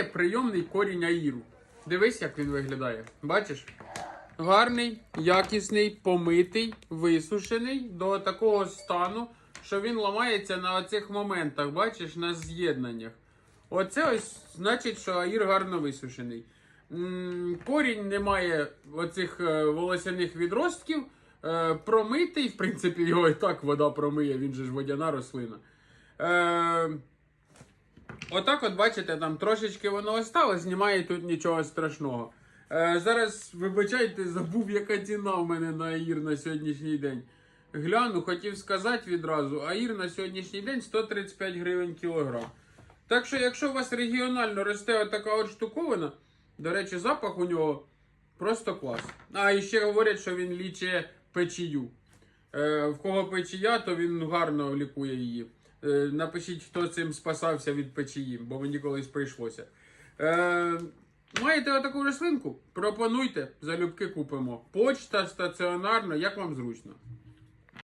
немає прийомний корінь аїру. Дивись, як він виглядає. Бачиш? Гарний, якісний, помитий, висушений до такого стану, що він ламається на оцих моментах, бачиш, на з'єднаннях. Оце ось значить, що аїр гарно висушений. Корінь не має оцих е, волосяних відростків. Е, Промитий, в принципі, його і так вода промиє, він же ж водяна рослина. Отак, от бачите, там трошечки воно осталось, немає тут нічого страшного. Е, зараз, вибачайте, забув, яка ціна в мене на аїр на сьогоднішній день. Гляну, хотів сказати відразу, аїр на сьогоднішній день 135 гривень кілограм. Так що, якщо у вас регіонально росте отака от штуковина, до речі, запах у нього просто клас. А, і ще говорять, що він лічить печію. Е, в кого печія, то він гарно лікує її. Е, напишіть, хто цим спасався від печії, бо мені колись прийшлося. Е, маєте отаку рослинку? Пропонуйте, залюбки купимо. Почта стаціонарно, як вам зручно.